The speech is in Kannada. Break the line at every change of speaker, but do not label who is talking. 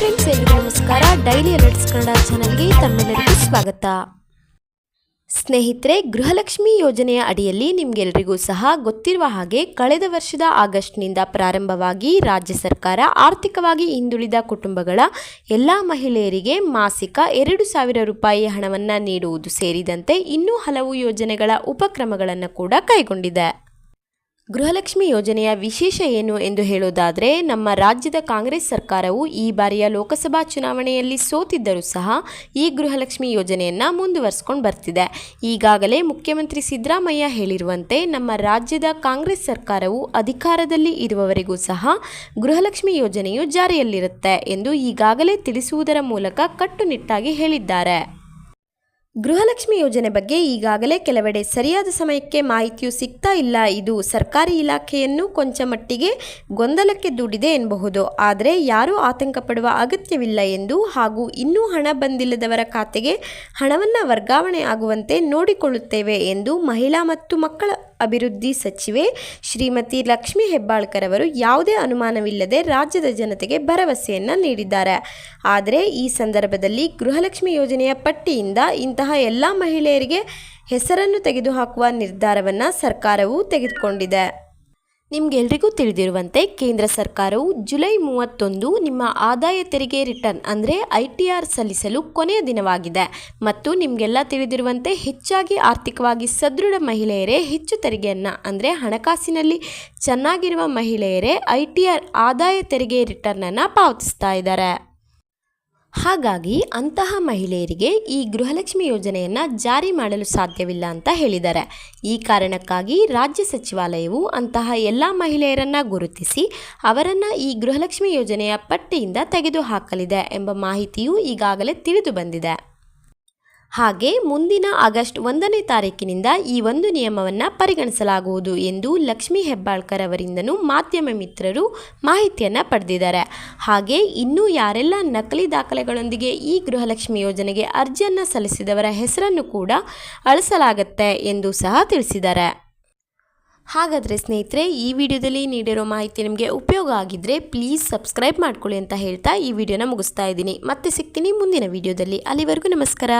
ಫ್ರೆಂಡ್ಸ್, ಎಲ್ರಿಗೂ ನಮಸ್ಕಾರ. ಡೈಲಿ ಅಲರ್ಟ್ಸ್ ಕನ್ನಡ ಚಾನಲ್ಗೆ ತಮ್ಮೆಲ್ಲರಿಗೂ ಸ್ವಾಗತ. ಸ್ನೇಹಿತರೆ, ಗೃಹಲಕ್ಷ್ಮಿ ಯೋಜನೆಯ ಅಡಿಯಲ್ಲಿ ನಿಮಗೆಲ್ರಿಗೂ ಸಹ ಗೊತ್ತಿರುವ ಹಾಗೆ ಕಳೆದ ವರ್ಷದ ಆಗಸ್ಟ್ನಿಂದ ಪ್ರಾರಂಭವಾಗಿ ರಾಜ್ಯ ಸರ್ಕಾರ ಆರ್ಥಿಕವಾಗಿ ಹಿಂದುಳಿದ ಕುಟುಂಬಗಳ ಎಲ್ಲ ಮಹಿಳೆಯರಿಗೆ ಮಾಸಿಕ ಎರಡು ಸಾವಿರ ರೂಪಾಯಿ ಹಣವನ್ನು ನೀಡುವುದು ಸೇರಿದಂತೆ ಇನ್ನೂ ಹಲವು ಯೋಜನೆಗಳ ಉಪಕ್ರಮಗಳನ್ನು ಕೂಡ ಕೈಗೊಂಡಿದೆ. ಗೃಹಲಕ್ಷ್ಮಿ ಯೋಜನೆಯ ವಿಶೇಷ ಏನು ಎಂದು ಹೇಳೋದಾದರೆ, ನಮ್ಮ ರಾಜ್ಯದ ಕಾಂಗ್ರೆಸ್ ಸರ್ಕಾರವು ಈ ಬಾರಿಯ ಲೋಕಸಭಾ ಚುನಾವಣೆಯಲ್ಲಿ ಸೋತಿದ್ದರೂ ಸಹ ಈ ಗೃಹಲಕ್ಷ್ಮಿ ಯೋಜನೆಯನ್ನು ಮುಂದುವರಿಸ್ಕೊಂಡು ಬರ್ತಿದೆ. ಈಗಾಗಲೇ ಮುಖ್ಯಮಂತ್ರಿ ಸಿದ್ದರಾಮಯ್ಯ ಹೇಳಿರುವಂತೆ, ನಮ್ಮ ರಾಜ್ಯದ ಕಾಂಗ್ರೆಸ್ ಸರ್ಕಾರವು ಅಧಿಕಾರದಲ್ಲಿ ಇರುವವರೆಗೂ ಸಹ ಗೃಹಲಕ್ಷ್ಮಿ ಯೋಜನೆಯು ಜಾರಿಯಲ್ಲಿರುತ್ತೆ ಎಂದು ಈಗಾಗಲೇ ತಿಳಿಸುವುದರ ಮೂಲಕ ಕಟ್ಟುನಿಟ್ಟಾಗಿ ಹೇಳಿದ್ದಾರೆ. ಗೃಹಲಕ್ಷ್ಮಿ ಯೋಜನೆ ಬಗ್ಗೆ ಈಗಾಗಲೇ ಕೆಲವೆಡೆ ಸರಿಯಾದ ಸಮಯಕ್ಕೆ ಮಾಹಿತಿಯೂ ಸಿಗ್ತಾ ಇಲ್ಲ. ಇದು ಸರ್ಕಾರಿ ಇಲಾಖೆಯನ್ನು ಕೊಂಚ ಮಟ್ಟಿಗೆ ಗೊಂದಲಕ್ಕೆ ದೂಡಿದೆ ಎನ್ನಬಹುದು. ಆದರೆ ಯಾರೂ ಆತಂಕ ಪಡುವ ಅಗತ್ಯವಿಲ್ಲ ಎಂದು ಹಾಗೂ ಇನ್ನೂ ಹಣ ಬಂದಿಲ್ಲದವರ ಖಾತೆಗೆ ಹಣವನ್ನು ವರ್ಗಾವಣೆ ಆಗುವಂತೆ ನೋಡಿಕೊಳ್ಳುತ್ತೇವೆ ಎಂದು ಮಹಿಳಾ ಮತ್ತು ಮಕ್ಕಳ ಅಭಿವೃದ್ಧಿ ಸಚಿವೆ ಶ್ರೀಮತಿ ಲಕ್ಷ್ಮಿ ಹೆಬ್ಬಾಳ್ಕರ್ ಅವರು ಯಾವುದೇ ಅನುಮಾನವಿಲ್ಲದೆ ರಾಜ್ಯದ ಜನತೆಗೆ ಭರವಸೆಯನ್ನು ನೀಡಿದ್ದಾರೆ. ಆದರೆ ಈ ಸಂದರ್ಭದಲ್ಲಿ ಗೃಹಲಕ್ಷ್ಮಿ ಯೋಜನೆಯ ಪಟ್ಟಿಯಿಂದ ಇಂತಹ ಎಲ್ಲ ಮಹಿಳೆಯರಿಗೆ ಹೆಸರನ್ನು ತೆಗೆದುಹಾಕುವ ನಿರ್ಧಾರವನ್ನು ಸರ್ಕಾರವು ತೆಗೆದುಕೊಂಡಿದೆ. ನಿಮಗೆಲ್ರಿಗೂ ತಿಳಿದಿರುವಂತೆ ಕೇಂದ್ರ ಸರ್ಕಾರವು ಜುಲೈ ಮೂವತ್ತೊಂದು ನಿಮ್ಮ ಆದಾಯ ತೆರಿಗೆ ರಿಟರ್ನ್ ಅಂದರೆ ಐ ಟಿ ಆರ್ ಸಲ್ಲಿಸಲು ಕೊನೆಯ ದಿನವಾಗಿದೆ. ಮತ್ತು ನಿಮಗೆಲ್ಲ ತಿಳಿದಿರುವಂತೆ ಹೆಚ್ಚಾಗಿ ಆರ್ಥಿಕವಾಗಿ ಸದೃಢ ಮಹಿಳೆಯರೇ ಹೆಚ್ಚು ತೆರಿಗೆಯನ್ನು ಅಂದರೆ ಹಣಕಾಸಿನಲ್ಲಿ ಚೆನ್ನಾಗಿರುವ ಮಹಿಳೆಯರೇ ಐ ಟಿ ಆರ್ ಆದಾಯ ತೆರಿಗೆ ರಿಟರ್ನನ್ನು ಪಾವತಿಸ್ತಾ ಇದ್ದಾರೆ. ಹಾಗಾಗಿ ಅಂತಹ ಮಹಿಳೆಯರಿಗೆ ಈ ಗೃಹಲಕ್ಷ್ಮಿ ಯೋಜನೆಯನ್ನು ಜಾರಿ ಮಾಡಲು ಸಾಧ್ಯವಿಲ್ಲ ಅಂತ ಹೇಳಿದ್ದಾರೆ. ಈ ಕಾರಣಕ್ಕಾಗಿ ರಾಜ್ಯ ಸಚಿವಾಲಯವು ಅಂತಹ ಎಲ್ಲ ಮಹಿಳೆಯರನ್ನು ಗುರುತಿಸಿ ಅವರನ್ನು ಈ ಗೃಹಲಕ್ಷ್ಮಿ ಯೋಜನೆಯ ಪಟ್ಟಿಯಿಂದ ತೆಗೆದುಹಾಕಲಿದೆ ಎಂಬ ಮಾಹಿತಿಯು ಈಗಾಗಲೇ ತಿಳಿದು ಬಂದಿದೆ. ಹಾಗೆ ಮುಂದಿನ ಆಗಸ್ಟ್ ಒಂದನೇ ತಾರೀಕಿನಿಂದ ಈ ಒಂದು ನಿಯಮವನ್ನು ಪರಿಗಣಿಸಲಾಗುವುದು ಎಂದು ಲಕ್ಷ್ಮೀ ಹೆಬ್ಬಾಳ್ಕರ್ ಅವರಿಂದನೂ ಮಾಧ್ಯಮ ಮಿತ್ರರು ಮಾಹಿತಿಯನ್ನು ಪಡೆದಿದ್ದಾರೆ. ಹಾಗೆ ಇನ್ನೂ ಯಾರೆಲ್ಲ ನಕಲಿ ದಾಖಲೆಗಳೊಂದಿಗೆ ಈ ಗೃಹಲಕ್ಷ್ಮಿ ಯೋಜನೆಗೆ ಅರ್ಜಿಯನ್ನು ಸಲ್ಲಿಸಿದವರ ಹೆಸರನ್ನು ಕೂಡ ಅಳಿಸಲಾಗುತ್ತೆ ಎಂದು ಸಹ ತಿಳಿಸಿದ್ದಾರೆ. ಹಾಗಾದರೆ ಸ್ನೇಹಿತರೆ, ಈ ವಿಡಿಯೋದಲ್ಲಿ ನೀಡಿರೋ ಮಾಹಿತಿ ನಿಮಗೆ ಉಪಯೋಗ ಆಗಿದ್ದರೆ ಪ್ಲೀಸ್ ಸಬ್ಸ್ಕ್ರೈಬ್ ಮಾಡ್ಕೊಳ್ಳಿ ಅಂತ ಹೇಳ್ತಾ ಈ ವಿಡಿಯೋನ ಮುಗಿಸ್ತಾ ಇದ್ದೀನಿ. ಮತ್ತೆ ಸಿಗ್ತೀನಿ ಮುಂದಿನ ವಿಡಿಯೋದಲ್ಲಿ. ಅಲ್ಲಿವರೆಗೂ ನಮಸ್ಕಾರ.